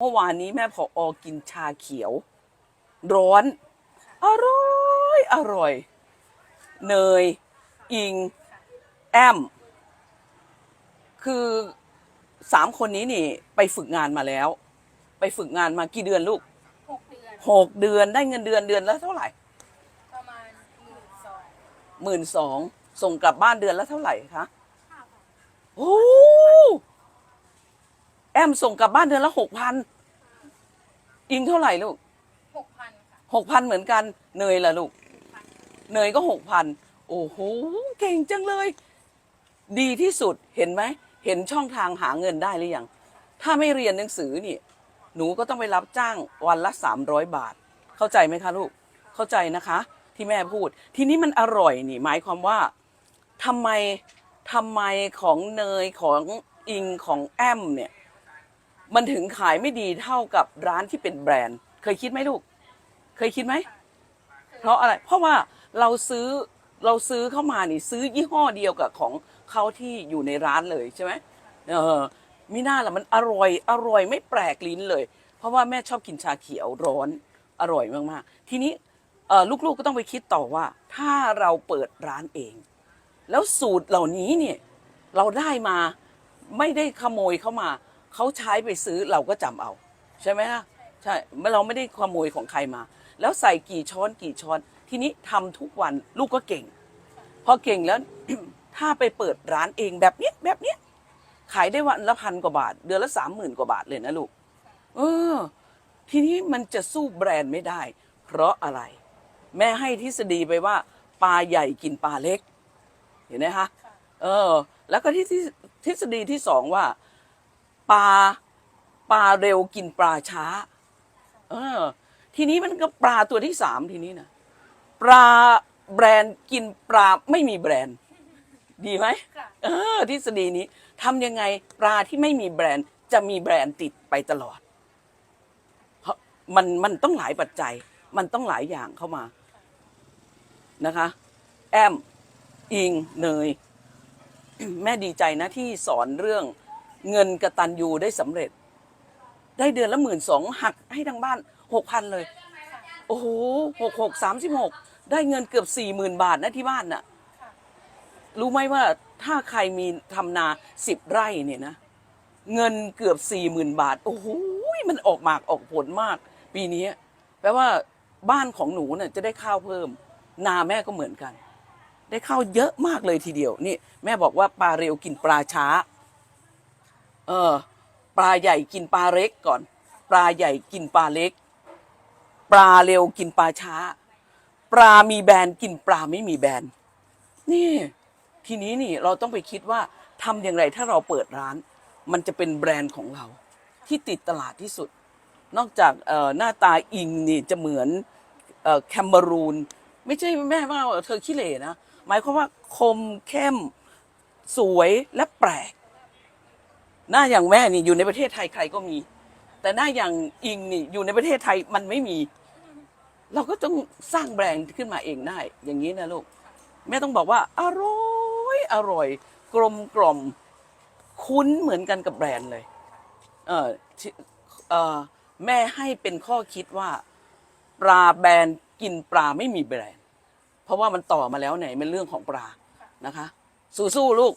เมื่อวานนี้แม่พออกินชาเขียว ร้อน อร่อย อร่อย เนย อิง แอม คือสามคนนี้นี่ ไปฝึกงานมาแล้ว ไปฝึกงานมากี่เดือนลูกหกเดือนหกเดือนได้เงินเดือนเดือนละเท่าไหร่ ประมาณหมื่นสองหมื่นสองส่งกลับบ้านเดือนละเท่าไหร่คะห้าพันโอ้ แอมส่งกลับบ้านเดือนละหกพันอิงเท่าไหร่ลูกหกพันค่ะหกพันเหมือนกันเนยล่ะลูกเนยก็หกพันโอ้โหเก่งจังเลย ดีที่สุดเห็นไหม เห็นช่องทางหาเงินได้หรือยัง ถ้าไม่เรียนหนังสือนี่ หนูก็ต้องไปรับจ้างวันละสามร้อยบาท เข้าใจไหมคะลูก เข้าใจนะคะ ที่แม่พูด ทีนี้มันอร่อยนี่ หมายความว่าทำไมทำไมของเนยของอิงของแอมเนี่ย มันถึงขายไม่ดีเท่ากับร้านที่เป็นแบรนด์ เคยคิดไหมลูก เคยคิดไหม เพราะอะไร เพราะว่าเราซื้อเราซื้อเข้ามานี่ซื้อยี่ห้อเดียวกับของเขาที่อยู่ในร้านเลยใช่ไหมเออมิน่าล่ะมันอร่อยอร่อยไม่แปลกลิ้นเลย เพราะว่าแม่ชอบกินชาเขียวร้อนอร่อยมากๆ ทีนี้ลูกๆก็ต้องไปคิดต่อว่า ถ้าเราเปิดร้านเอง แล้วสูตรเหล่านี้เนี่ยเราได้มาไม่ได้ขโมยเข้ามา เขาใช้ไปซื้อเราก็จำเอา ใช่ไหมล่ะใช่เราไม่ได้ขโมยของใครมา แล้วใส่กี่ช้อนกี่ช้อน ทีนี้ทำทุกวันลูกก็เก่ง พอเก่งแล้วถ้าไปเปิดร้านเองแบบนี้แบบนี้ขายได้วันละพันกว่าบาท เดือนละสามหมื่นกว่าบาทเลยนะลูก เออ ทีนี้มันจะสู้แบรนด์ไม่ได้ เพราะอะไร แม่ให้ทฤษฎีไปว่าปลาใหญ่กินปลาเล็ก เห็นไหมคะ เออ แล้วก็ที่ทฤษฎีที่สองว่า ปลาปลาเร็วกินปลาช้า เออ ทีนี้มันก็ปลาตัวที่สามทีนี้นะปลาแบรนด์กินปลาไม่มีแบรนด์ ดีไหมค่ะเออทฤษฎีนี้ทำยังไงปลาที่ไม่มีแบรนด์ จะมีแบรนด์ติดไปตลอด เพราะมันมันต้องหลายปัจจัย มันต้องหลายอย่างเข้ามานะคะ แอมอิงเนย แม่ดีใจนะที่สอนเรื่อง เงินกระตันยูได้สำเร็จ ได้เดือนละหมื่นสองหักให้ทางบ้านหกพันเลย โอ้โหหกหกสามสิบหกได้เงินเกือบสี่หมื่นบาทนะที่บ้านน่ะ รู้ไหมว่าถ้าใครมีทำนาสิบไร่เนี่ยนะ เงินเกือบสี่หมื่นบาท โอ้โหมันออกหมากออกผลมาก ปีนี้แปลว่าบ้านของหนูเนี่ยจะได้ข้าวเพิ่ม นาแม่ก็เหมือนกัน ได้ข้าวเยอะมากเลยทีเดียวนี่แม่บอกว่าปลาเร็วกินปลาช้า เออปลาใหญ่กินปลาเล็กก่อน ปลาใหญ่กินปลาเล็ก ปลาเร็วกินปลาช้า ปลามีแบรนด์กินปลาไม่มีแบรนด์นี่ ทีนี้นี่เราต้องไปคิดว่าทำอย่างไรถ้าเราเปิดร้าน มันจะเป็นแบรนด์ของเรา ที่ติดตลาดที่สุด นอกจากเอ่อหน้าตาอิงนี่จะเหมือนเอ่อแคมเบรูน ไม่ใช่แม่ว่าเธอขี้เหร่นะ หมายความว่าคมเข้มสวยและแปลก หน้าอย่างแม่นี่อยู่ในประเทศไทยใครก็มี แต่หน้าอย่างอิงนี่อยู่ในประเทศไทยมันไม่มี เราก็ต้องสร้างแบรนด์ขึ้นมาเองได้ อย่างนี้นะลูก แม่ต้องบอกว่าอร่อยอร่อย กลมกล่อมคุ้นเหมือนกันกับแบรนด์เลย เออที่เออแม่ให้เป็นข้อคิดว่า ปลาแบรนด์กินปลาไม่มีแบรนด์ เพราะว่ามันต่อมาแล้วไหนเป็นเรื่องของปลานะคะ สู้ๆลูก